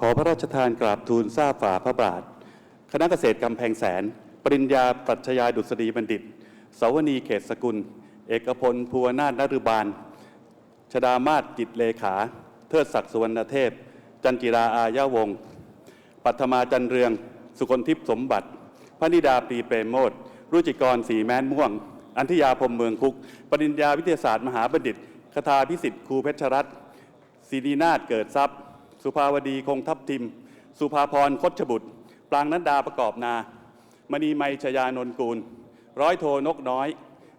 ขอพระราชทานกราบทูลทราบฝ่าพระบาท คณะเกษตรกำแพงแสน ปริญญาปรัชญาดุษฎีบัณฑิต สวนีเขตสกุล เอกพลภูวนาถนรุบาล ชดามาศจิตเลขา เทิดศักดิ์สุวรรณเทพ จันจิราอายาวงศ์ปัทมาจันเรือง สุคนทิพย์สมบัติ พระนิดาปรีเปรมโมดรุจิกรสีแม้นม่วง อันธยาพรมเมืองคุก ปริญญาวิทยาศาสตร์มหาบัณฑิต คทาพิสิทธิ์ครูเพชรรัตน์ศิรินาถเกิดทรัพย์ สุภาวดีคงทัพทิม สุภาพรคดชบุตร ปรางนันดาประกอบนามณีไมยชยานนกูล ร้อยโทนกน้อย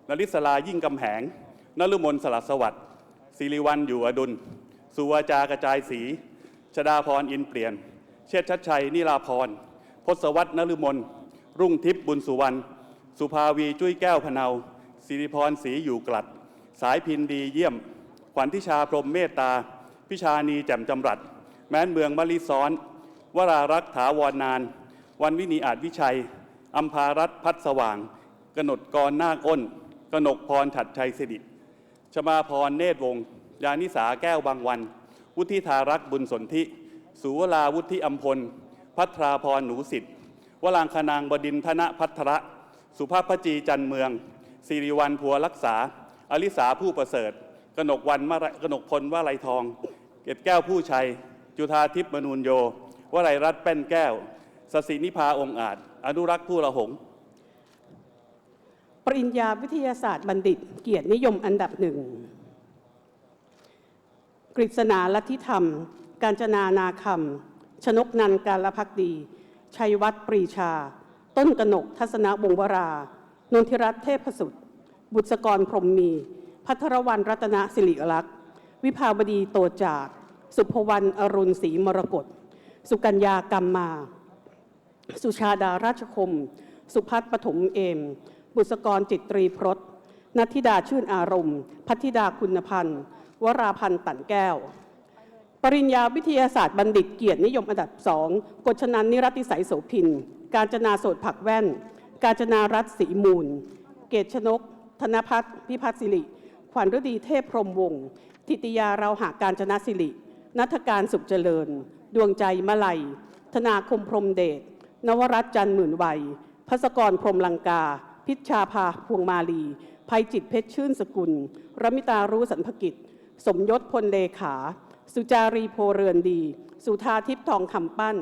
นริศลายิ่งกำแหงนลุมนสลัดสวัสดิ์สิริวัลอยู่อดุล สุวาจากระจายสีชดาพรอินเปลี่ยน เชษชัดชัยนิลาพรพศวัตนฤมลรุ่งทิพย์บุญสุวรรณ สุภาวีจุ้ยแก้วพเนาสิริพรศรีอยู่กลัด สายพินดีเยี่ยม ขวัญทิชาพรมเมตตา พิชานีแจ่มจำรัด แม้นเมืองมะลิซ้อน วรารักษ์ถาวรนาน วันวินีอาจวิชัยอัมพารัตพัดสว่าง กนดกรนาคอ้น กนกพรฉัดชัยสิริชมาพรเนตรวงศ์ยานิสาแก้วบางวัน วุฒิธารักษ์บุญสนธิสุวราวุฒิอัมพล พัทราพรหนูสิทธิ์วรางคนางบดินทนพัทระสุภาพพจีจันเมืองสิริวัลพัวรักษา อลิสาผู้ประเสริฐ กนกวันมะระกนกพลวลัยทอง เกตแก้วผู้ชัย จุธาทิพย์มนูญโยวลัยรัตน์แป้นแก้วสสินิพาองค์อาจ อนุรักษ์ผู้ละหง ปริญญาวิทยาศาสตร์บัณฑิต เกียรตินิยมอันดับหนึ่ง กฤษณาลัทธิธรรม การจนานาคำ ชนกนันการละพักดี ชัยวัฒน์ปรีชา ต้นกนกทัศนวงวรานนทิรัตน์เทพสุด บุษกรพรหมมี พัทรวันรัตนสิริลักษ์ วิภาวดีโตจาด สุภวรรณอรุณศรีมรกตสุกัญญากรรมมา สุชาดาราชคม สุพัฒน์ปฐมเอม บุษกรจิตตรีพรตนัทธิดาชื่นอารมณ์ พัทธิดาคุณพันธ์ วราพันธ์ตันแก้ว ปริญญาวิทยาศาสตร์บัณฑิตเกียรตินิยมอันดับสองกฎชนันนิรัติสัยโสพิน การจนาโสดผักแว่น การจนารัตศรีมูล เกตชนก ธนพัฒน์พิพัฒน์สิริ ขวัญฤดีเทพพรมวงศ์ ทิติยาเราหาการจนะสิริ นัทการสุขเจริญ ดวงใจมะไลยธนาคมพรมเดช นวรัตจันทร์หมื่นวัยพศกรพรมลังกา พิชชาภาพวงมาลี ภัยจิตเพชรชื่นสกุล รมิตารู้สันพกิจ สมยศพลเลขา สุจารีโพเรือนดี สุธาทิพย์ทองคำปั้น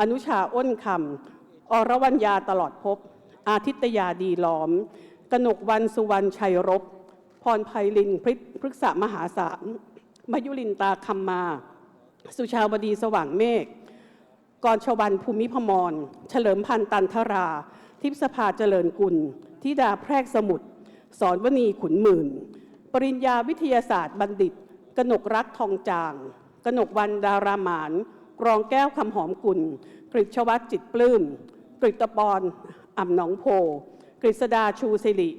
อนุชาอ้นคำ อรวรรณยาตลอดพบ อาทิตยาดีล้อม กนกวันสุวรรณชัยรบ พรไพลินพฤกพฤกษมหาศาล มายุลินตาคำมา สุชาวดีสว่างเมฆกรชวันภูมิพมร เฉลิมพันธ์ตันทรา ทิพสภาเจริญกุลธิดาแพรกสมุทรสอนวณีขุนหมื่น ปริญญาวิทยาศาสตร์บัณฑิต กนกรักทองจาง กนกวันดาราหมาน กรองแก้วคำหอมกุล กฤษวัตจิตปลื้ม กฤตปรอ่ำหนองโพ กฤษดาชูสิริ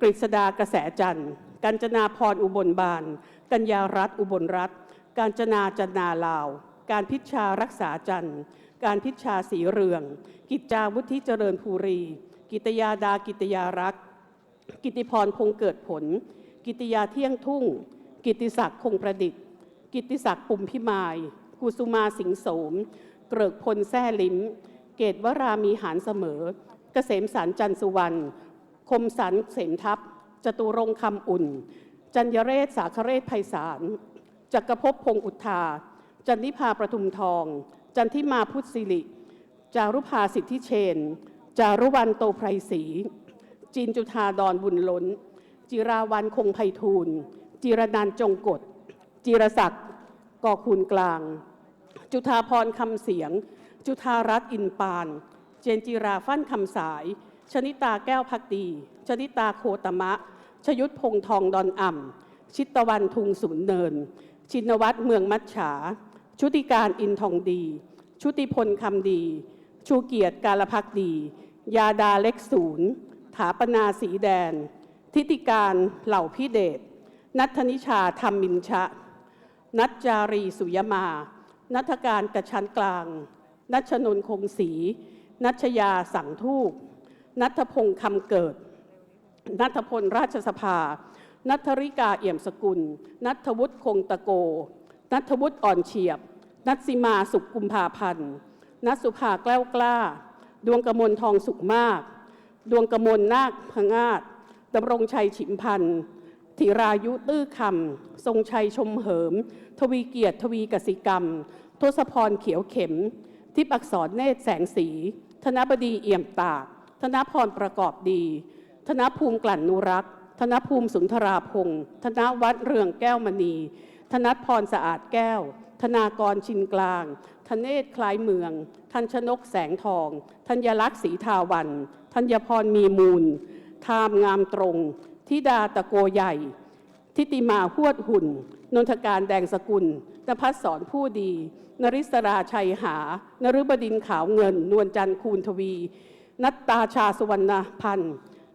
กฤษดากระแสจันทร์ กัญจนาพรอุบลบาน กัญญารัตอุบลรัตการจนาจันนาลาว การพิชารักษาจันทร์ การพิชาสีเรือง กิจจาวุฒิเจริญภูรี กิตยาดากิตยารักษ์กิติพรคงเกิดผล กิติยาเที่ยงทุ่ง กิติศักดิ์คงประดิษฐ์ กิติศักดิ์ปุ่มพิมายกุสุมาสิงโสม เกริกพลแซ่ลิ้ม เกตวรามีหารเสมอ เกษมสารจันสุวรรณ คมสันเสมทัพจตุรงคำอุ่น จัญญเรศสาคเรศไพศาลจักรภพพงอุทธา จันทิพาประทุมทอง จันทิมาพุทธสิริ จารุภาสิทธิเชน จารุวันโตไพรศรีจีนจุธาดอนบุญล้น จิราวันคงไพฑูรย์จิรนันจงกฎจิรศักดิ์ก่อคูณกลาง จุธาพรคำเสียง จุธารัตน์อินปาน เจนจิราฟั่นคำสาย ชนิตาแก้วพักดี ชนิตาโคตมะ ชยุทธพงษ์ทองดอนอ่ำชิตตะวันทุงศูนเนิน ชินวัตรเมืองมัจฉา ชุติการอินทองดี ชุติพลคำดี ชูเกียรติกาลพักดี ยาดาเล็กศูนย์ถาปนาสีแดน ทิติการเหล่าพิเดชนัทนิชาธรรมมินชะ นัจจารีสุยมา นัทการกระชันกลาง นัชนนคงศรีนัชยาสังทูกนัทพงษ์คำเกิด นัทพลราชสภา นัทริกาเอี่ยมสกุล นัทวุฒิคงตะโก นัทวุฒิอ่อนเฉียบ นัทสิมาสุขกุมภาพันธ์ นัทสุภาแกล้วกล้า ดวงกมลทองสุขมาก ดวงกมลนาคพงาดดำรงชัยฉิมพันธ์ธิรายุตื้อคำ ทรงชัยชมเหิม ทวีเกียรติทวีกสิกรรม ทศพรเขียวเข็ม ทิพอักษรเนตรแสงสี ธนบดีเอี่ยมตาก ธนพรประกอบดี ธนภูมิกลั่นนุรักษ์ธนภูมิสุนทราพงศ์ธนวัฒน์เรืองแก้วมณี ธนัทพรสะอาดแก้ว ธนากรชินกลาง ธเนศคล้ายเมือง ทันชนกแสงทอง ธัญลักษณ์ศรีทาวัน ธัญพรมีมูล ทามงามตรงทิดาตะโกใหญ่ ทิติมาหวดหุ่น นนทการแดงสกุลนภัสสอนผู้ดี นริศราชัยหานฤบดินขาวเงิน นวลจันทร์คูณทวี นัตตาชาสุวรรณพันธ์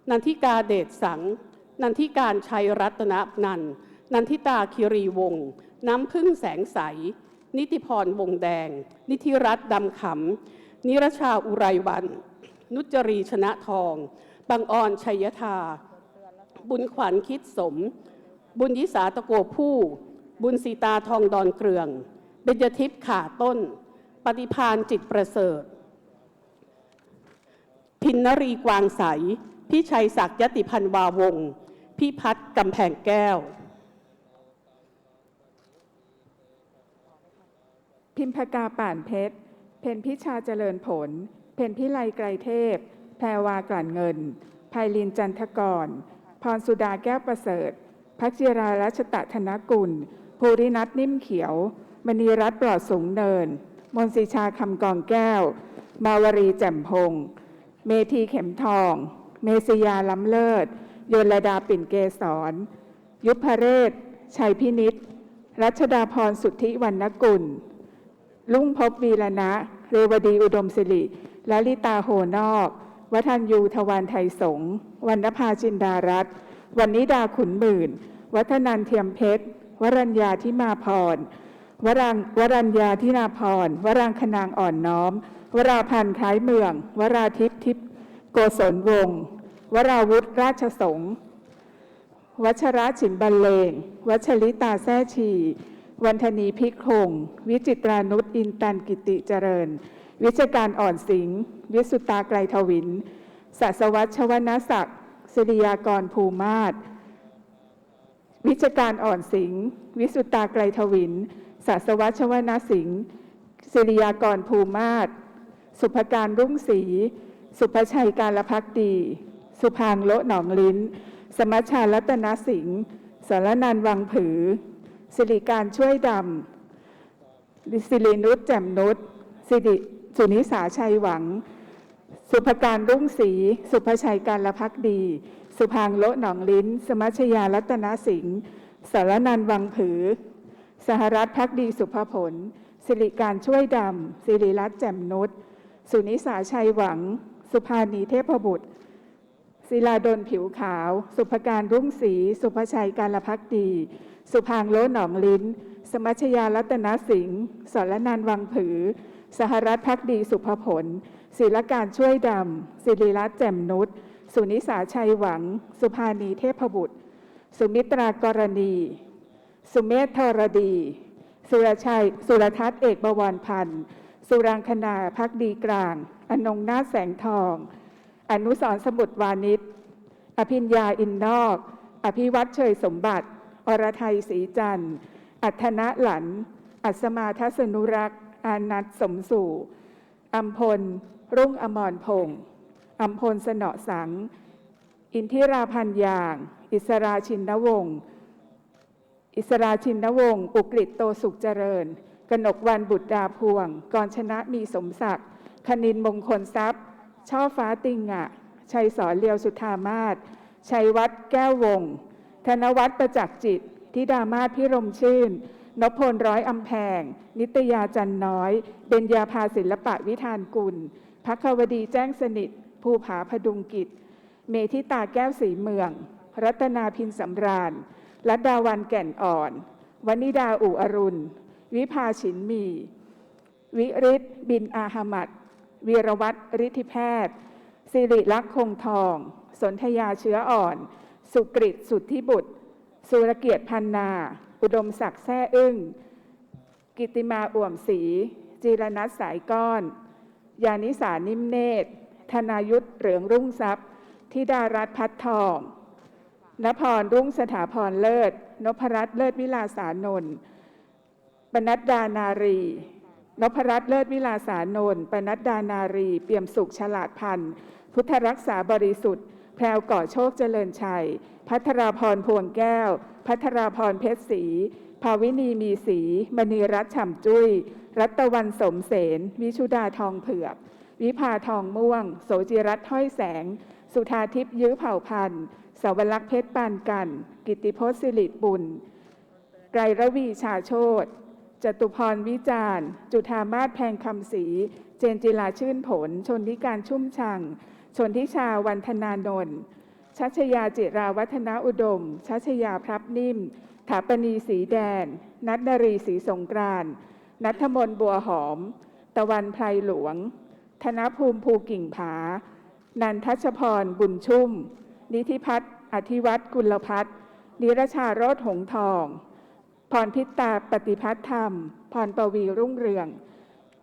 นันทิกาเดชสัง นันทิการชัยรัตนนัน นันทิตาคิรีวงศ์น้ำพึ่งแสงใส นิติพรวงแดง นิธิรัตน์ดำขำนิรชาอุไรวัน นุจรีชนะทองบางออนชัยธา บุญขวัญคิดสม บุญยิสาตะโกผู้ บุญสีตาทองดอนเกลือง เบญจทิพย์ขาต้น ปฏิพานจิตประเสริฐ พินนรีกวางใส พี่ชัยศักดิ์ยติพันวาวงศ์พี่พัฒน์กำแพงแก้ว พิมพกาป่านเพชร เพนพิชาเจริญผล เพนพิไลไกรเทพ แพรวากลั่นเงินไพลินจันทกร พรสุดาแก้วประเสริฐพักจิรารัชตะธนกุล ภูรินัทนิ่มเขียว มณีรัตน์ปลอดสูงเนิน มนศิชาคำกองแก้ว มาวรีแจ่มพงษ์เมธีเข็มทอง เมษยาล้ำเลิศโยนลดาปิ่นเกษร ยุพเรศ ชัยพินิษรัชดาพรสุทธิวรรณกุล ลุ่งพบวีรณะ เรวดีอุดมสิริลลิตาโหนอก วัฒนยูทวารไทยสงฆ์วรรณภาจินดารัตวันนิดาขุนหมื่น วัฒนันเทียมเพชร วรัญญาทิมาพร วรังวรัญญาทินาพร วรังคนางอ่อนน้อม วราพันธ์คล้ายเมือง วราทิพย์ทิพย์ กศลวงศ์วราวุธราชสงฆ์วัชระฉิมบรรเลง วัชริตาแซ่ชี วันธนีพิคง วิจิตรานุชอินตันกิติเจริญ วิชการอ่อนสิงห์วิสุตาไกรทวินสัสวัชชวนศักดิ์ศิริยากรภูมาศวิชการอ่อนสิงห์วิสุตาไกรทวินสัสวัชวนสิงห์ศิริยากรภูมาศสุภการรุ่งศรี สุภชัยการละพักดี สุพางโละหนองลิ้น สมัชชารัตนสิงห์สารนันวังผือ สิริการช่วยดำสิรินุชแจ่มนุชสิริสุนิสาชัยหวัง สุภการรุ่งศรีสุภชัยการละพักดี สุพางโละหนองลิ้น สมัชยารัตนสิงห์สารนันวังผือ สหรัฐพักดีสุภผล สิริการช่วยดำสิริรัตน์แจ่มนุชสุนิสาชัยหวัง สุภานีเทพบุตร ศิลาดลผิวขาว สุภการรุ่งศรีสุภชัยการละพักดี สุพางโลหนองลิ้น สมัชยารัตนสิงห์สรนันวังผือ สหรัฐพักดีสุภผล ศิลการช่วยดำสิริรัตน์แจ่มนุชสุนิสาชัยหวัง สุภานีเทพบุตร สุมิตรากรณี สุเมธทรดี สุรชัย สุรทัศน์เอกบวรพันธ์ สุรังคณาพักดีกลาง อนงนาแสงทอง อนุสรสมุทรวานิชอภิญญาอินนอก อภิวัตเชยสมบัติ อรไทยศรีจันทร์ อัธนะหลัน อัศมาทัศนุรักษ์อานัทสมสู่อัมพล รุ่งอมรพงศ์อัมพลสนอสัง อินทิราพันยาง อิสราชินวงศ์ อิสราชินวงศ์ อุกฤษโตสุขเจริญ กนกวันบุตรดาพวง กรชนะมีสมศักดิ์คณินมงคลทรัพย์ ช่อฟ้าติงอะชัยสอนเลียวสุธามาศชัยวัฒน์แก้ววง ธนวัฒน์ประจักษ์จิตทิดามาศพิรมชื่น นพพลร้อยอำแพง นิตยาจันน้อย เบญญาภาศิลปะวิธานกุลพักวดีแจ้งสนิท ภูผาพดุงกิจ เมธิตาแก้วสีเมือง รัตนาพินสำราญรัตดาวันแก่นอ่อน วนิดาอู่อรุณ วิภาฉินมี วิริศบินอาหมัดวีรวัตรฤทธิแพทย์สิริลักษณ์คงทอง สนธยาเชื้ออ่อน สุกริตสุทธิบุตร สุรเกียรติพันนา อุดมศักดิ์แซ่อึ้ง กิติมาอ่วมศรีจีรนัทสายก้อน ยานิสานิ่มเนตร ธนายุทธเหลืองรุ่งทรัพย์ธิดารัตน์พัดทองนพรรุ่งสถาพรเลิศ นพรัตน์เลิศวิลาสานนท์ ปนัดดานารีนพรัตน์เลิศวิลาสานนท์ปนัดดานารี เปี่ยมสุขฉลาดพันธ์พุทธรักษาบริสุทธิ์ แพรวก่อโชคเจริญชัย พัทราพรพวงแก้ว พัทราพรเพชรศรีภาวินีมีศรีมณีรัตน์ฉ่ำจุ้ย รัตวันสมเสนวิชุดาทองเผือก วิภาทองม่วง โสจิรัตห้อยแสง สุธาทิพย์ยื้อเผ่าพันธ์สาวลักษณ์เพชรปานกัน กิติพจน์สิริบุญไกรระวีชาโชต จตุพรวิจารณ์ จุธามาศแพงคำศรีเจนจิลาชื่นผล ชนทิการชุ่มชัง ชนทิชาวันธนานนท์ชัชยาจิราวัฒนาอุดม ชัชยาพรับนิ่ม ถาปณีสีแดน นัทนรีสีสงกรานนัทมนบัวหอม ตะวันไพรหลวง ธนภูมิภูกิ่งผา นันทัชพรบุญชุ่ม นิธิพัฒน์อธิวัตรกุลพัฒน์นิรชาโรธหงทอง พรพิตาปฏิพัฒน์ธรรม พรปวีรุ่งเรือง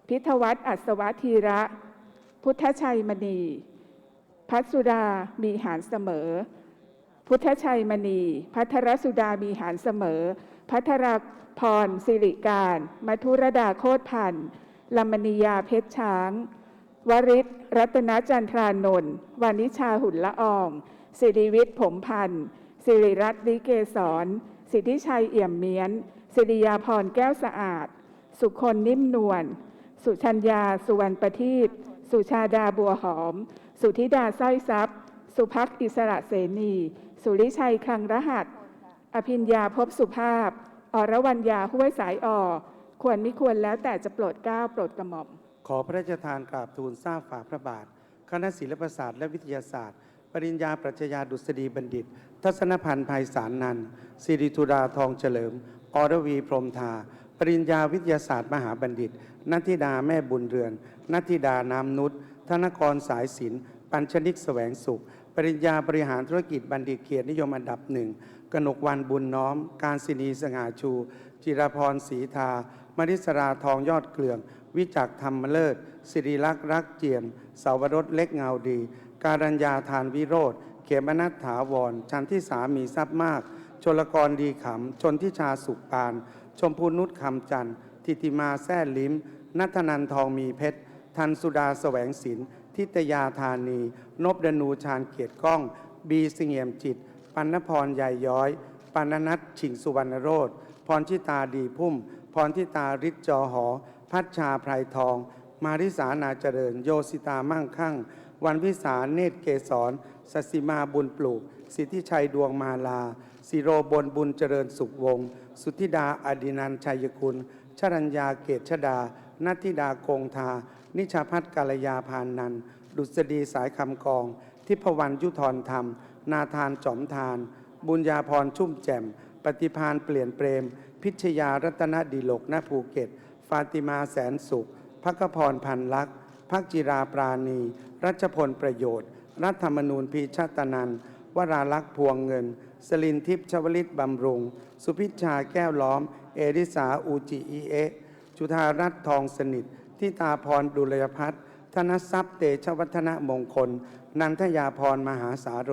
พิทวัตอัศวธีระ พุทธชัยมณี พัสสุดามีหารเสมอ พุทธชัยมณี พัทรสุดามีหารเสมอ พัทรพรสิริการมัทุรดาโคตรพันธ์ลมณียาเพชรช้าง วริศรัตนจันทรานนท์วานิชาหุ่นละออง สิริวิทย์ผมพันธ์สิริรัตน์ลิเกศร สิทธิชัยเอี่ยมเมียน สิริยาพรแก้วสะอาด สุคนนิ่มนวล สุชัญญา สุวรรณประทีปสุชาดาบัวหอม สุธิดาสร้อยทรัพย์ สุพักอิสระเสนี สุริชัยคลังรหัส อภิญญาภพสุภาพ อรวรรณยาห้วยสายอ่อ ควรมิควรแล้วแต่จะโปรดเกล้าโปรดกระหม่อม ขอพระราชทานกราบทูลทราบฝ่าพระบาท คณะศิลปศาสตร์และวิทยาศาสตร์ ปริญญาปรัชญาดุษฎีบัณฑิต ทัศนพันธ์ภัยสารนันสิริธุราทองเฉลิม อรวีพรมทา ปริญญาวิทยาศาสตร์มหาบัณฑิตนัทธิดาแม่บุญเรือนนัทธิดาน้ำนุชธนกรสายศิลป์ปัญชนิกแสวงสุข ปริญญาบริหารธุรกิจบัณฑิตเกียรตินิยมอันดับหนึ่งกนกวันบุญน้อม การศินีสง่าชู จิรพรศรีทา มริสราทองยอดเกลือง วิจักธรรมเลิศสิริลักษ์รักเจียม สาวรสเล็กเงาดี การัญญาทานวิโรธเขมนัทถาวร ชันที่สามีทรัพย์มาก ชลกรดีขำ ชนทิชาสุขปาน ชมพูนุชคำจันทร์ทิติมาแซ่ลิ้ม นัทนันทองมีเพชร ทันสุดาแสวงศิลป์ทิตยาธานี นบดนูชาญเกียรติก้อง บีสิงเงียมจิต ปัณพรใหญ่ย้อย ปานนัทชิงสุวรรณโรธพรชิตาดีพุ่ม พรทิตาฤทธิ์จอหอ พัชชาไพรทอง มาริสานาเจริญ โยสิตามั่งคั่ง วันวิสาเนตรเกษรสสิมาบุญปลูก สิทธิชัยดวงมาลา สิโรบนบุญเจริญสุขวงศ์สุธิดาอดินันชัยกุลชรัญญาเกตชดานัทธิดาโกงทา นิชาพัฒน์กาลยาพานนัน ดุษฎีสายคำกอง ทิพวรรณยุทธรธรรม นาทานจอมทาน บุญญาพรชุ่มแจ่ม ปฏิพานเปลี่ยนเปรม พิชยารัตนดีลกณภูเก็ต ฟาติมาแสนสุขพักพรพันลักษ์ พักจิราปราณี รัชพลประโยชน์ รัฐธรรมนูญพีชาตนันวราลักษ์พวงเงิน สลินทิพย์ชวลิตบำรุง สุพิชชาแก้วล้อม เอริสาอูจิอีเอจุธารัตน์ทองสนิททิตาพรดุลยพัฒน์ธนทรัพย์เตชวัฒนมงคล นันทยาพรมหาสาโร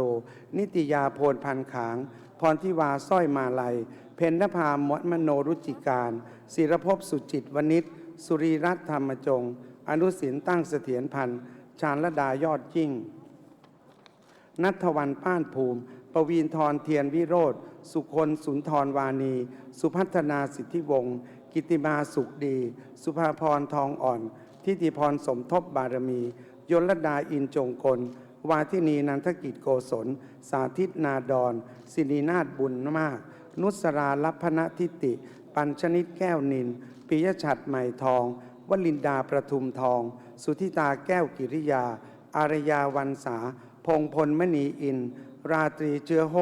นิติยาโพลพันขาง พรทิวาสร้อยมาลัย เพนนภามมโนรุจิการศิรภพสุจิตวณิชสุรีรัตธรรมจง อนุสินตั้งเสถียรพันธ์ชาญระดายอดยิ่ง นัทวันป้านภูมิ ปวีนทรเทียนวิโรธสุคนสุนทรวานี สุพัฒนาสิทธิวงศ์กิติมาสุขดี สุภาพรทองอ่อน ทิติพรสมทบบารมี ยลดาอินจงกล วาทินีนันทกิจโกศล สาธิตนาดอนสินีนาฏบุญมาก นุสราลัพพนทิติ ปัญชนิดแก้วนินปิยชัดใหม่ทอง วลินดาประทุมทอง สุธิตาแก้วกิริยา อารยาวันสา พงพลมณีอิน ราตรีเชื้อโฮ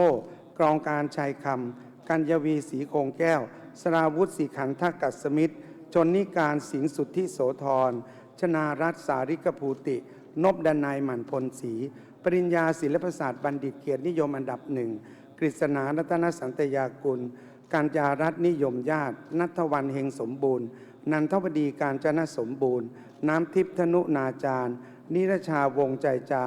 กรองการชัยคำ กัญญวีสีโคงแก้ว สราวุธสีขันทกัสมิตร ชนนิการสิงสุทธิโสธร ชนารัตสาริกภูติ นบดนายหมันพลศรี ปริญญาศิลปศาสตร์บัณฑิตเกียรตินิยมอันดับหนึ่ง กฤษณารัตนสันตยากุล กัญญารัตนนิยมญาติ นัทวันเฮงสมบูรณ์ นันทวดีการจนสมบูรณ์ น้ำทิพธนุนาจารย์ นิรชาวงใจจา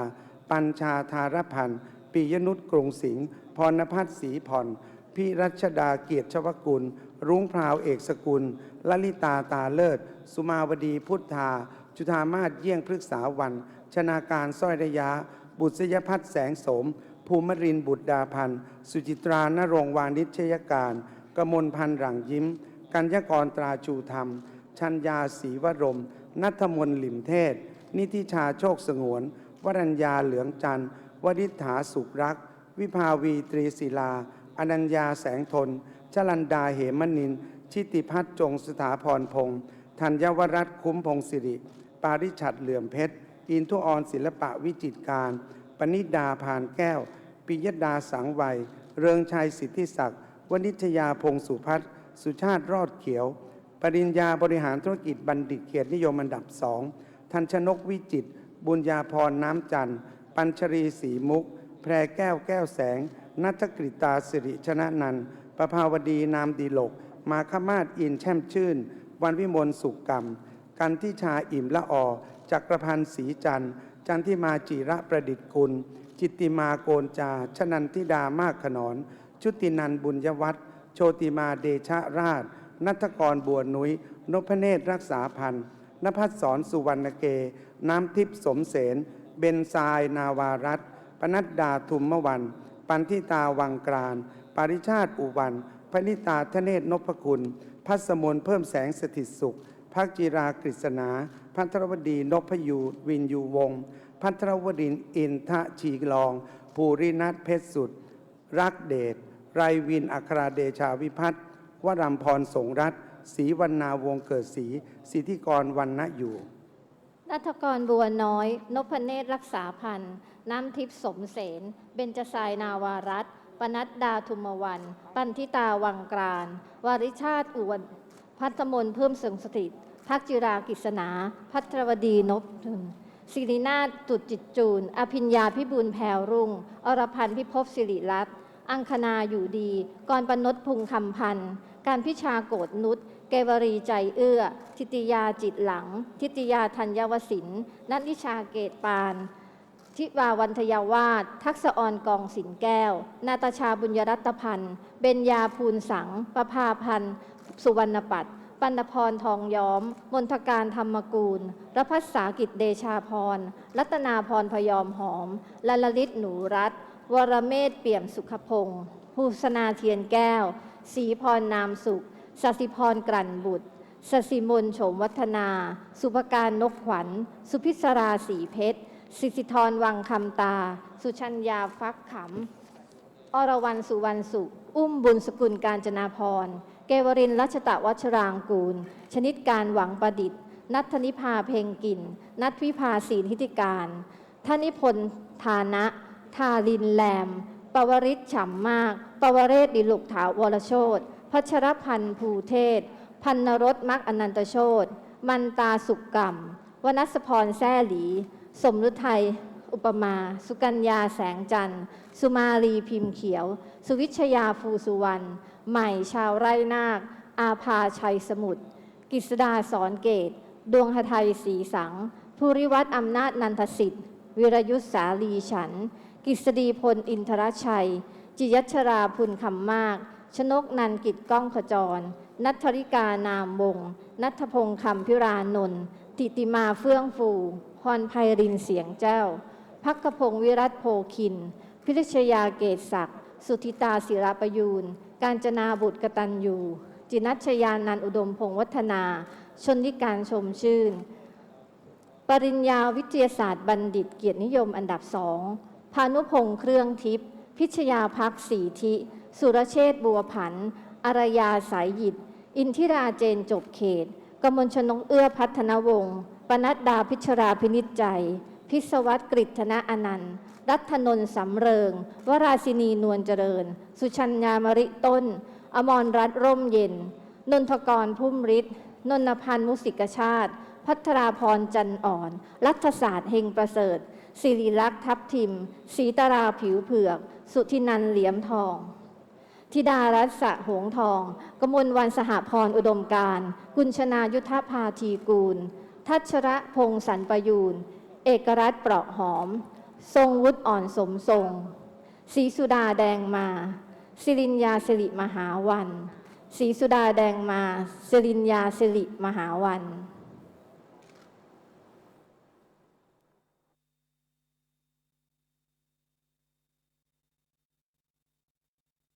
ปัญชาธารพันธ์ปิยนุชกรุงสิงห์พรณพัฒน์ศรีผ่อนพิรัชดาเกียรติชวกุล รุ้งพราวเอกสกุลลลิตาตาเลิศ สุมาวดีพุทธา จุธามาศเยี่ยงพฤกษาวัน ชนาการสร้อยระยะ บุษยพัฒน์แสงสม ภูมิรินบุตรดาพันธ์ สุจิตรานรงวานิชยการ กมลพันธ์หลังยิ้ม กัญญากรตราชูธรรม ชัญญาศรีวรม นัทมนหลิมเทศ นิติชาโชคสงวน วรัญญาเหลืองจันทร์ วริษฐาสุรักวิภาวีตรีศิลา อนัญญาแสงทน ชลันดาเหมนิน ชิติพัฒน์จงสถาพรพงษ์ธัญวรัตน์คุ้มพงศิริ ปาริชัดเหลื่อมเพชร อินทุออนศิลปะวิจิตรการ ปณิดาพานแก้ว ปิยดาสังวัยเรืองชัยสิทธิศักดิ์วนิชยาพงสุพัฒน์ สุชาติรอดเขียว ปริญญาบริหารธุรกิจบัณฑิตเกียรตินิยมอันดับสองทันชนกวิจิต บุญญาพรน้ำจันทร์ ปัญชรีสีมุก แพรแก้วแก้วแสง นัทกฤตาสิริชนะนันท์ประภาวดีนามดีหลก มาคมาศอินแช่มชื่น วันวิมลสุขกรรม กันทิชาอิ่มละออจักรพันธ์ศรีจันทร์ จันทิมาจีระประดิษฐ์กุลจิตติมาโกนจา ชนันทิดามากขนอน ชุตินันบุญยวัฒน์ โชติมาเดชะราช นัทกรบัวนุย้ยนพเนตรรักษาพันธ์นภัสสรสุวรรณเก น้ำทิพย์สมเสนเบนซายนาวารัตปนัดดาทุมมวัน ปันทิตาวังกราน ปาริชาติอุวันพนิตาทเนศนพคุณ พัสมนเพิ่มแสงสถิตสุขพักจิรากฤษณา พัทรวดีนพยูวินยูวงศ์พัทรวดินอินทะชีลอง ภูรินัทเพชรสุด รักเดช ไรวินอัคราเดชาวิพัฒน์วรำพรสงรัตศรีวรรณาวงเกิดศรีสิทธิกรวันณอยู่นัทกรบัวน้อย นพเนตรรักษาพันธ์น้ำทิพย์สมเสนเบญจสายนาวารัตปนัดดาทุมวัน ปันทิตาวังกรานวาริชาติอุวันพัฒมนเพิ่มเสริมสถิตพักจิรากิษณา พัทรวดีนพทุนศิรินาตุจิตจูน อภิญญาพิบูลแผ่รุ่ง อรพันธ์พิภพสิริรัตน์ อังคณาอยู่ดี กรปนดพุงคำพันธ์การพิชาโกดนุชเกวรีใจเอื้อ ทิติยาจิตหลัง ทิติยาธัญวสินนัทนิชาเกตปาน ทิวาวันทยาวาสทักษออนกองสินแก้ว นาตาชาบุญยรัตพันธ์เบญญาภูลสัง ประภาพันธ์ สุวรรณปัตปัณพรทองย้อม มนทการธรรมกูลรพัสสากิจเดชาพร รัตนาพรพยอมหอมลลลิตหนูรัต วรเมศเปี่ยมสุขพงศ์ภูสนาเทียนแก้วศรีพรนามสุขสสิพรกลั่นบุตรสสิมนโฉมวัฒนา สุภการนกขวัญ สุพิศราสีเพชร สิทธิธรวังคำตา สุชัญญาฟักขำ อรวรรณสุวรรณสุข อุ้มบุญสกุลการจนาพร เกวรินรัชตะวัชรางกูล ชนิดการหวังประดิษฐ์ นัทธนิพาเพ็งกิน นัทวิภาศีนทิติการ ธนิพนธานะ ทาลินแลม ปวริศฉ่ำมาก ปวเรศดิลุกถาวรโชตพัชรพันธ์ภูเทศ พันนรสมักอนันตโชตมันตาสุกกรรมวนัสพรแซ่หลี สมฤทัยอุปมา สุกัญญาแสงจันทร์ สุมาลีพิมพ์เขียว สุวิชยาภูสุวรรณ ใหม่ชาวไร่นาค อาภาชัยสมุทรกิษดาสอนเกต ดวงหทัยศรีสัง ภูริวัตรอำนาจนันทสิทธิ์ วิรยุทธสาลีฉัน กิษฎีพลอินทรชัย จิยัชราพุนคำมาก ชนกนันกิจก้องขจร นัทธริกานามวงศนัทพงศ์คำพิรานนท์ติติมาเฟื่องฟู พรไพรินเสียงเจ้า พักกพงวิรัตโพคิน พิริชยาเกตศักดิ์สุธิตาศิรประยูน การจนาบุตรกตัญญูจินัชยานันอุดมพงวัฒนา ชนนิการชมชื่น ปริญญาวิทยาศาสตร์บัณฑิตเกียรตินิยมอันดับสอง พานุพงษ์เครื่องทิพย์พิชยาพักสีทิสุรเชษบัวผัน อารยาสายหยิด อินทิราเจนจบเขต กมลชนกเอื้อพัฒนวงศ์ปนัดดาพิชราพินิจใจ พิศวัตกฤษณะอนันต์ รัฐนนสำเริง วราศินีนวลเจริญ สุชัญญามริต้น อมรรัตน์ร่มเย็น นนทกรพุ่มฤทธิ์นนพันธ์มุสิกชาติ พัทราพรจันอ่อน รัฐศาสตร์เฮงประเสริฐสิริลักษ์ทัพทิมศีตราผิวเผือก สุทินันเหลียมทอง ธิดารัตน์สะหงทอง กมลวันสหพรอุดมการ กุญชนายุทธภาทีกูล ทัชระพงศ์สันประยูน เอกรัตเปราะหอม ทรงวุฒิอ่อนสมทรงศรีสุดาแดงมาสิรินยาสิริมหาวันศรีสุดาแดงมาสิรินยาสิริมหาวัน